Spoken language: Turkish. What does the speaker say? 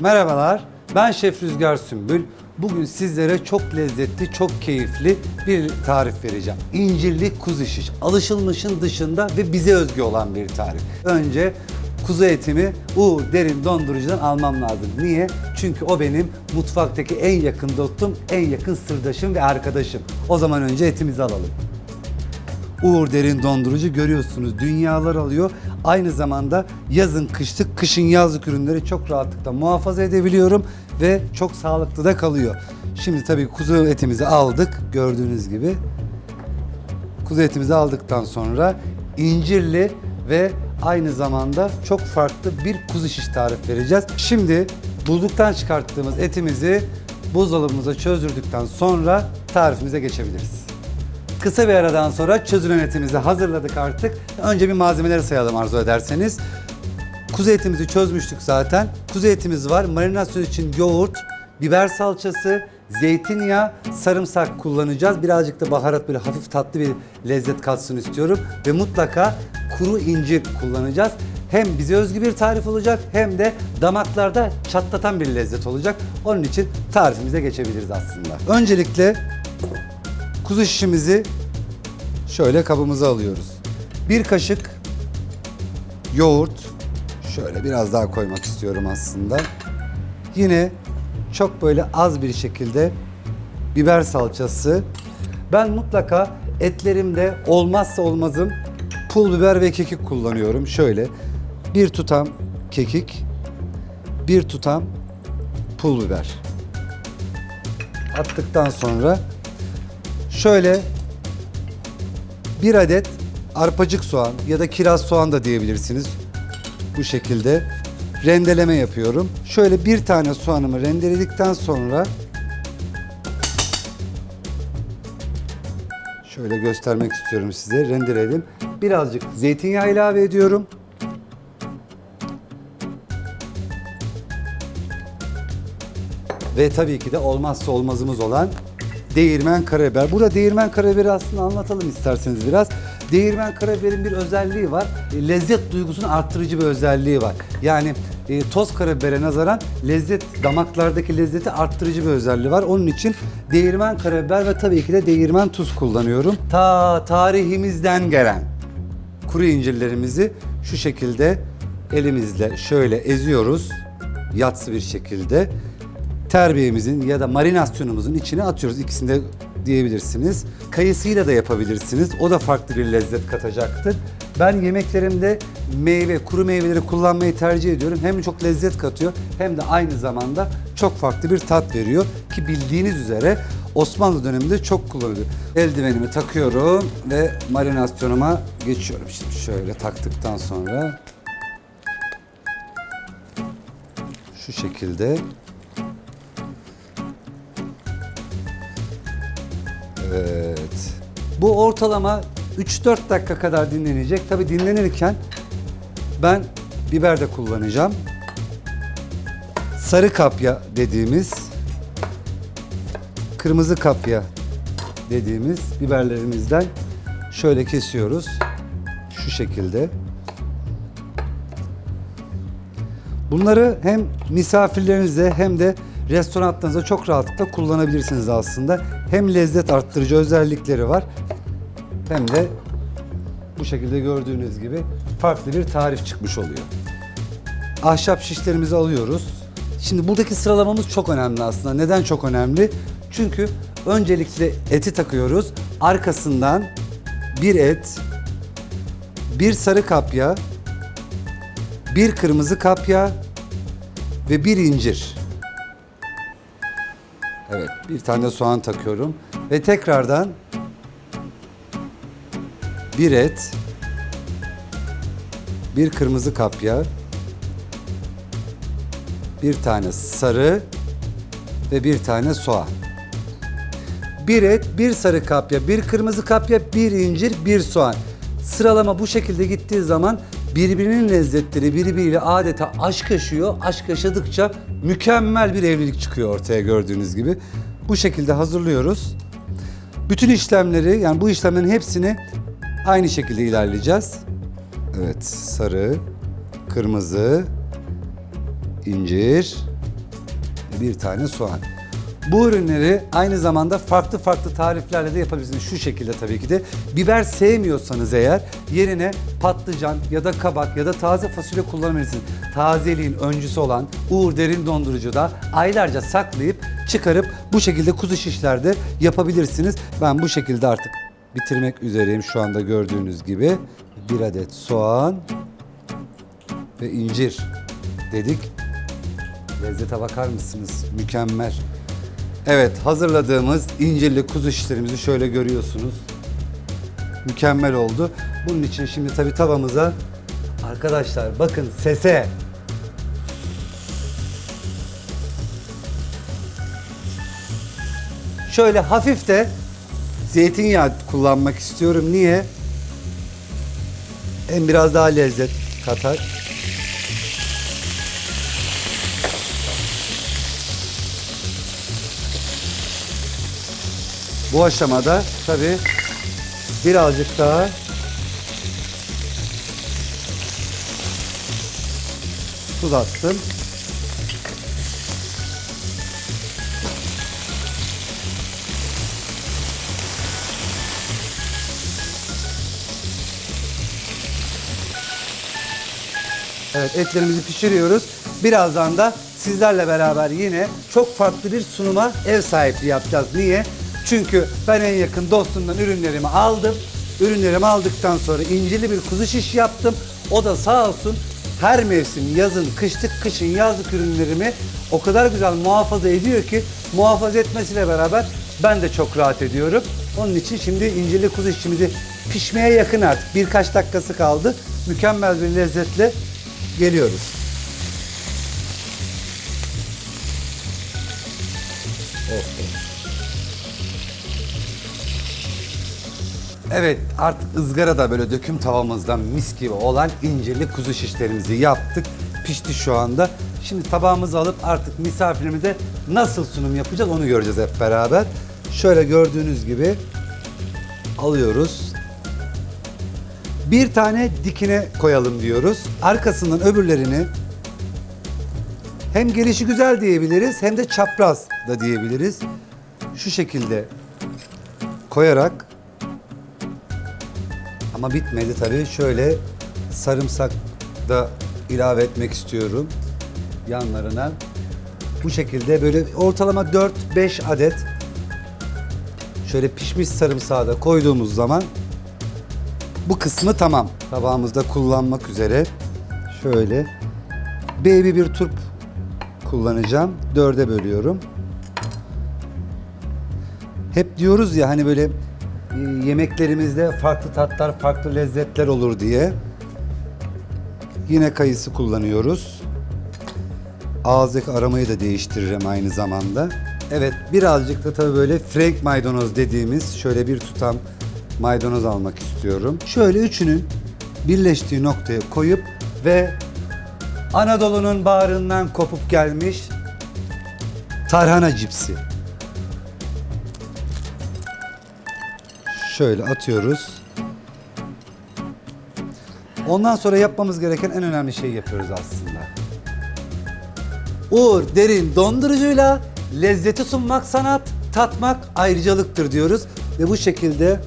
Merhabalar, ben Şef Rüzgar Sümbül. Bugün sizlere çok lezzetli, çok keyifli bir tarif vereceğim. İncirli kuzu şiş. Alışılmışın dışında ve bize özgü olan bir tarif. Önce kuzu etimi U derin dondurucudan almam lazım. Niye? Çünkü o benim mutfaktaki en yakın dostum, en yakın sırdaşım ve arkadaşım. O zaman önce etimizi alalım. Uğur Derin Dondurucu görüyorsunuz dünyalar alıyor. Aynı zamanda yazın kışlık, kışın yazlık ürünleri çok rahatlıkla muhafaza edebiliyorum ve çok sağlıklı da kalıyor. Şimdi tabii kuzu etimizi aldık gördüğünüz gibi. Kuzu etimizi aldıktan sonra incirli ve aynı zamanda çok farklı bir kuzu şiş tarif vereceğiz. Şimdi buzluktan çıkarttığımız etimizi buzdolabımıza çözdürdükten sonra tarifimize geçebiliriz. Kısa bir aradan sonra çözülen etimizi hazırladık artık. Önce bir malzemeleri sayalım arzu ederseniz. Kuzu etimizi çözmüştük zaten. Kuzu etimiz var. Marinasyon için yoğurt, biber salçası, zeytinyağı, sarımsak kullanacağız. Birazcık da baharat böyle hafif tatlı bir lezzet katsın istiyorum. Ve mutlaka kuru incir kullanacağız. Hem bize özgü bir tarif olacak hem de damaklarda çatlatan bir lezzet olacak. Onun için tarifimize geçebiliriz aslında. Öncelikle kuzu şişimizi şöyle kabımıza alıyoruz. Bir kaşık yoğurt, şöyle biraz daha koymak istiyorum aslında. Yine çok böyle az bir şekilde biber salçası. Ben mutlaka etlerimde olmazsa olmazım pul biber ve kekik kullanıyorum. Şöyle bir tutam kekik, bir tutam pul biber. Attıktan sonra Şöyle bir adet arpacık soğan ya da kiraz soğan da diyebilirsiniz. Bu şekilde rendeleme yapıyorum. Şöyle bir tane soğanımı rendeledikten sonra şöyle göstermek istiyorum size. Rendeledim. Birazcık zeytinyağı ilave ediyorum. Ve tabii ki de olmazsa olmazımız olan değirmen karabiber. Burada değirmen karabiberi aslında anlatalım isterseniz biraz. Değirmen karabiberin bir özelliği var. E, Lezzet duygusunu arttırıcı bir özelliği var. Yani e, toz karabibere nazaran lezzet damaklardaki lezzeti arttırıcı bir özelliği var. Onun için değirmen karabiber ve tabii ki de değirmen tuz kullanıyorum. Ta tarihimizden gelen kuru incirlerimizi şu şekilde elimizle şöyle eziyoruz. Yatsı bir şekilde terbiyemizin ya da marinasyonumuzun içine atıyoruz. İkisini de diyebilirsiniz. Kayısıyla da yapabilirsiniz. O da farklı bir lezzet katacaktır. Ben yemeklerimde meyve, kuru meyveleri kullanmayı tercih ediyorum. Hem çok lezzet katıyor hem de aynı zamanda çok farklı bir tat veriyor. Ki bildiğiniz üzere Osmanlı döneminde çok kullanılıyor. Eldivenimi takıyorum ve marinasyonuma geçiyorum. Şimdi şöyle taktıktan sonra şu şekilde Evet. Bu ortalama 3-4 dakika kadar dinlenecek. Tabi dinlenirken ben biber de kullanacağım. Sarı kapya dediğimiz, kırmızı kapya dediğimiz biberlerimizden şöyle kesiyoruz. Şu şekilde. Bunları hem misafirlerinize hem de restoranlarınızda çok rahatlıkla kullanabilirsiniz aslında. Hem lezzet arttırıcı özellikleri var hem de bu şekilde gördüğünüz gibi farklı bir tarif çıkmış oluyor. Ahşap şişlerimizi alıyoruz. Şimdi buradaki sıralamamız çok önemli aslında. Neden çok önemli? Çünkü öncelikle eti takıyoruz. Arkasından bir et, bir sarı kapya, bir kırmızı kapya ve bir incir. Evet, bir tane soğan takıyorum ve tekrardan bir et, bir kırmızı kapya, bir tane sarı ve bir tane soğan. Bir et, bir sarı kapya, bir kırmızı kapya, bir incir, bir soğan. Sıralama bu şekilde gittiği zaman birbirinin lezzetleri birbiriyle adeta aşk yaşıyor. Aşk yaşadıkça mükemmel bir evlilik çıkıyor ortaya gördüğünüz gibi. Bu şekilde hazırlıyoruz. Bütün işlemleri yani bu işlemlerin hepsini aynı şekilde ilerleyeceğiz. Evet sarı, kırmızı, incir, bir tane soğan. Bu ürünleri aynı zamanda farklı farklı tariflerle de yapabilirsiniz. Şu şekilde tabii ki de. Biber sevmiyorsanız eğer yerine patlıcan ya da kabak ya da taze fasulye kullanabilirsiniz. Tazeliğin öncüsü olan Uğur Derin Dondurucu'da aylarca saklayıp çıkarıp bu şekilde kuzu şişlerde yapabilirsiniz. Ben bu şekilde artık bitirmek üzereyim şu anda gördüğünüz gibi. Bir adet soğan ve incir dedik. Lezzete bakar mısınız? Mükemmel. Evet hazırladığımız incirli kuzu şişlerimizi şöyle görüyorsunuz. Mükemmel oldu. Bunun için şimdi tabii tavamıza arkadaşlar bakın sese şöyle hafif de zeytinyağı kullanmak istiyorum. Niye? Hem biraz daha lezzet katar. Bu aşamada tabii birazcık daha tuz attım. Evet etlerimizi pişiriyoruz. Birazdan da sizlerle beraber yine çok farklı bir sunuma ev sahipliği yapacağız. Niye? Çünkü ben en yakın dostumdan ürünlerimi aldım. Ürünlerimi aldıktan sonra incirli bir kuzu şiş yaptım. O da sağ olsun her mevsim yazın, kışlık, kışın yazlık ürünlerimi o kadar güzel muhafaza ediyor ki muhafaza etmesiyle beraber ben de çok rahat ediyorum. Onun için şimdi incirli kuzu şişimizi pişmeye yakın artık. Birkaç dakikası kaldı. Mükemmel bir lezzetle geliyoruz. Evet artık ızgarada böyle döküm tavamızdan mis gibi olan incirli kuzu şişlerimizi yaptık. Pişti şu anda. Şimdi tabağımızı alıp artık misafirimize nasıl sunum yapacağız onu göreceğiz hep beraber. Şöyle gördüğünüz gibi alıyoruz. Bir tane dikine koyalım diyoruz. Arkasından öbürlerini hem gelişi güzel diyebiliriz hem de çapraz da diyebiliriz. Şu şekilde koyarak ama bitmedi tabii. Şöyle sarımsak da ilave etmek istiyorum yanlarına. Bu şekilde böyle ortalama 4-5 adet şöyle pişmiş sarımsağı da koyduğumuz zaman bu kısmı tamam. Tabağımızda kullanmak üzere. Şöyle baby bir turp kullanacağım. Dörde bölüyorum. Hep diyoruz ya hani böyle yemeklerimizde farklı tatlar, farklı lezzetler olur diye. Yine kayısı kullanıyoruz. Ağızdaki aromayı da değiştiririm aynı zamanda. Evet birazcık da tabii böyle frank maydanoz dediğimiz şöyle bir tutam maydanoz almak istiyorum. Şöyle üçünün birleştiği noktaya koyup ve Anadolu'nun bağrından kopup gelmiş tarhana cipsi. Şöyle atıyoruz. Ondan sonra yapmamız gereken en önemli şeyi yapıyoruz aslında. Uğur derin dondurucuyla lezzeti sunmak sanat, tatmak ayrıcalıktır diyoruz. Ve bu şekilde.